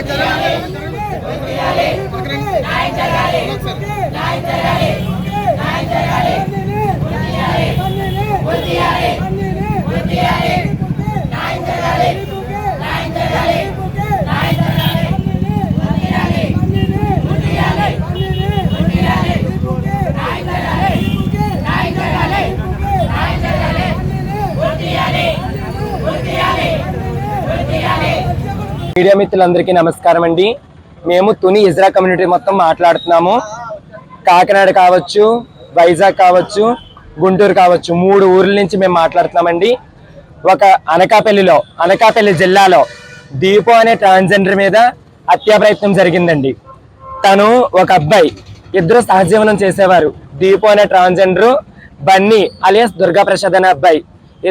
Jagan media మిత్రులందరికీ నమస్కారం అండి. మేము తుని ఇజ్రా కమ్యూనిటీ మొత్తం మాట్లాడుతున్నాము. కాకినాడ కావచ్చు వైజాగ్ కావచ్చు గుంటూరు కావచ్చు మూడు ఊర్ల నుంచి మేము మాట్లాడుతున్నామండి. ఒక అనకాపల్లిలో అనకాపల్లి జిల్లాలో దీపో అనే ట్రాన్స్జెండర్ మీద హత్యా ప్రయత్నం జరిగిందండి. తను ఒక అబ్బాయి ఇద్దరు సహజీవనం చేసేవారు. దీపో అనే transgender Bunny alias Durga Prasad అనే అబ్బాయి.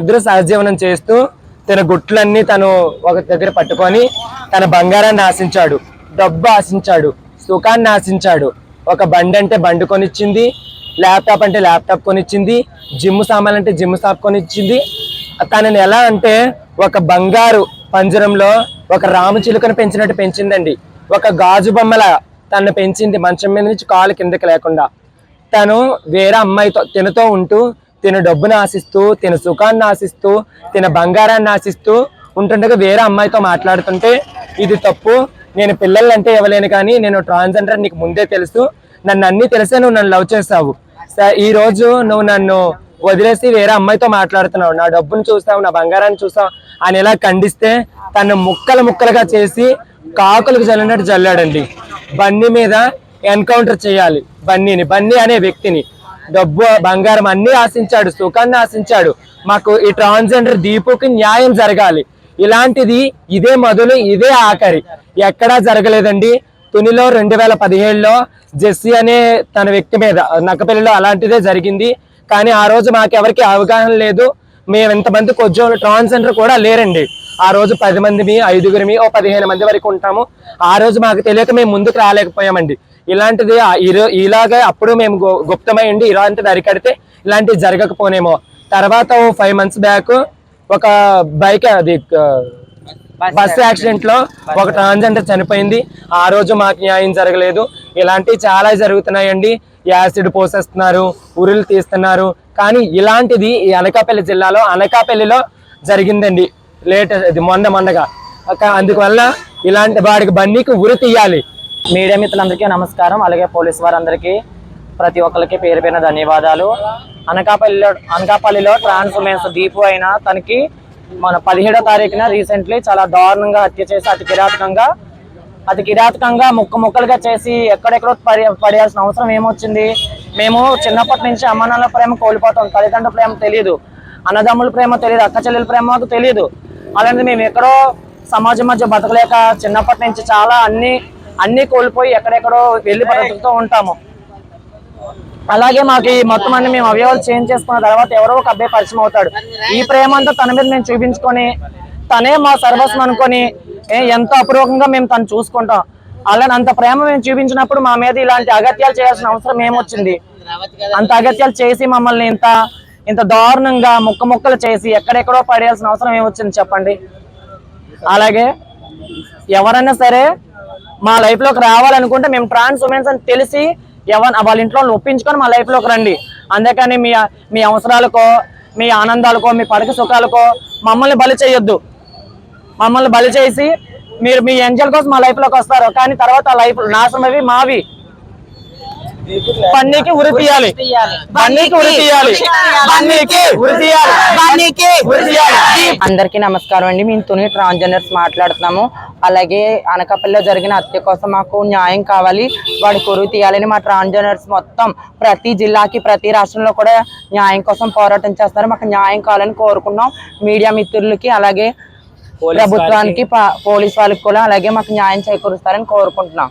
ఇద్దరు సహజీవనం చేస్తూ తన గుట్లన్నీ తను ఒక దగ్గర పట్టుకొని తన బంగారాన్ని ఆశించాడు డబ్బు ఆశించాడు సుఖాన్ని ఆశించాడు. ఒక బండి అంటే బండి కొనిచ్చింది ల్యాప్టాప్ అంటే ల్యాప్టాప్ కొనిచ్చింది జిమ్ సామాన్లు అంటే జిమ్ సాప్ కొనిచ్చింది. తనని ఎలా అంటే ఒక బంగారు పంజరంలో ఒక రాము చిలుకను పెంచినట్టు పెంచిందండి. ఒక గాజు బొమ్మల తను పెంచింది మంచం మీద నుంచి కాలు కిందకి లేకుండా. తను వేరే అమ్మాయితో తినతో ఉంటూ తిన డబ్బును ఆశిస్తూ తిన సుఖాన్ని ఆశిస్తూ తిన బంగారాన్ని ఆశిస్తూ ఉంటుండగా వేరే అమ్మాయితో మాట్లాడుతుంటే ఇది తప్పు నేను పిల్లలంటే ఇవ్వలేను కానీ నేను ట్రాన్స్జెండర్ నీకు ముందే తెలుసు. నన్ను అన్ని తెలిసే నువ్వు నన్ను లవ్ చేస్తావు ఈ రోజు నువ్వు నన్ను వదిలేసి వేరే అమ్మాయితో మాట్లాడుతున్నావు. నా డబ్బును చూస్తావు నా బంగారాన్ని చూస్తావు అని ఇలా ఖండిస్తే తను ముక్కలు ముక్కలుగా చేసి కాకులకు జల్లినట్టు జల్లాడండి. బన్నీ మీద ఎన్కౌంటర్ చేయాలి. బన్నీని బన్నీ అనే వ్యక్తిని. డబ్బు బంగారం అన్ని ఆశించాడు సుఖాన్ని ఆశించాడు. మాకు ఈ ట్రాన్స్జెండర్ దీపుకి న్యాయం జరగాలి. ఇలాంటిది ఇదే మొదలు ఇదే ఆఖరి. ఎక్కడా జరగలేదండి. తునిలో రెండు వేల పదిహేడులో జెస్సీ అనే తన వ్యక్తి మీద నక్కపల్లిలో అలాంటిదే జరిగింది. కానీ ఆ రోజు మాకెవరికి అవగాహన లేదు. మేము ఎంతమంది కొంచెం ట్రాన్స్జెండర్ కూడా లేరండి. ఆ రోజు పది మందిమి ఐదుగురిమి ఓ పదిహేను మంది వరకు ఉంటాము. ఆ రోజు మాకు తెలియక మేము ముందుకు రాలేకపోయామండి. ఇలాంటిది ఇలాగే అప్పుడు మేము గుప్తమై ఉండి ఇలాంటిది అరికడితే ఇలాంటివి జరగకపోనేమో. తర్వాత ఫైవ్ మంత్స్ బ్యాక్ ఒక బైక్ అది బస్ యాక్సిడెంట్లో ఒక ట్రాన్స్జెండర్ చనిపోయింది. ఆ రోజు మాకు న్యాయం జరగలేదు. ఇలాంటివి చాలా జరుగుతున్నాయండి. యాసిడ్ పోసేస్తున్నారు ఉరులు తీస్తున్నారు. కానీ ఇలాంటిది ఈ అనకాపల్లి జిల్లాలో అనకాపల్లిలో జరిగిందండి. లేట్ ఇది మొన్న మొన్నగా. ఒక- అందువల్ల ఇలాంటి వాడికి బండికి ఉరి తీయాలి. మీడియా మిత్రులందరికీ నమస్కారం. అలాగే పోలీస్ వారందరికీ ప్రతి ఒక్కరికి పేరు పైన ధన్యవాదాలు. అనకాపల్లిలో అనకాపల్లిలో ట్రాన్స్ ఉమెన్స్ దీపు అయిన తనకి మన పదిహేడో తారీఖున రీసెంట్లీ చాలా దారుణంగా హత్య చేసి అతి కిరాతకంగా అతి కిరాతకంగా ముక్క ముక్కలుగా చేసి ఎక్కడెక్కడో పడి పడేయాల్సిన అవసరం ఏమొచ్చింది? మేము చిన్నప్పటి నుంచి అమ్మానాన్నల ప్రేమ కోల్పోతాం. తల్లిదండ్రుల ప్రేమ తెలియదు అన్నదమ్ముల ప్రేమ తెలియదు అక్క చెల్లెల ప్రేమ మాకు తెలియదు అలాంటిది మేము ఎక్కడో సమాజం మధ్య బతకలేక చిన్నప్పటి నుంచి చాలా అన్ని అన్ని కోల్పోయి ఎక్కడెక్కడో వెళ్ళి బ్రతుకుతూ ఉంటాము. అలాగే మాకు ఈ మొత్తం అన్ని మేము అవయవాలు చేంజ్ చేసుకున్న తర్వాత ఎవరో ఒక అబ్బాయి పరిచయం అవుతాడు. ఈ ప్రేమ అంతా తన మీద మేము చూపించుకొని తనే మా సర్వస్వం అనుకొని ఎంతో అపూర్వకంగా మేము తను చూసుకుంటాం. అలానే అంత ప్రేమ మేము చూపించినప్పుడు మా మీద ఇలాంటి అగత్యాలు చేయాల్సిన అవసరం ఏమొచ్చింది? అంత అగత్యాలు చేసి మమ్మల్ని ఇంత ఇంత దారుణంగా ముక్క ముక్కలు చేసి ఎక్కడెక్కడో పడేయాల్సిన అవసరం ఏమొచ్చింది చెప్పండి? అలాగే ఎవరైనా సరే మా లైఫ్లోకి రావాలనుకుంటే మేము ట్రాన్స్ ఉమెన్స్ అని తెలిసి ఎవరు వాళ్ళ ఇంట్లో ఒప్పించుకొని మా లైఫ్లోకి రండి. అందుకని మీ మీ అవసరాలకో మీ ఆనందాలకో మీ పడక సుఖాలకో మమ్మల్ని బలి చేయొద్దు. మమ్మల్ని బలి చేసి మీరు మీ ఎంజల్ కోసం మా లైఫ్లోకి వస్తారు. కానీ తర్వాత లైఫ్ నాశనం అవి మావి. పన్నీకి ఉరి తీయాలి. పన్నీకి ఉరి తీయాలి. పన్నీకి ఉరి తీయాలి. పన్నీకి ఉరి తీయాలి. అందరికీ నమస్కారం అండి. మేము తుని ట్రాన్స్జెండర్స్ మాట్లాడుతున్నాము. అలాగే అనకాపల్లిలో జరిగిన హత్య కోసం మాకు న్యాయం కావాలి. వాడి కొరువు తీయాలని మా ట్రాన్స్జెండర్స్ మొత్తం ప్రతి జిల్లాకి ప్రతి రాష్ట్రంలో కూడా న్యాయం కోసం పోరాటం చేస్తారు మాకు న్యాయం కావాలని కోరుకున్నాం. మీడియా మిత్రులకి అలాగే ప్రభుత్వానికి పోలీస్ వాళ్ళకి కూడా అలాగే మాకు న్యాయం చేకూరుస్తారని కోరుకుంటున్నాం.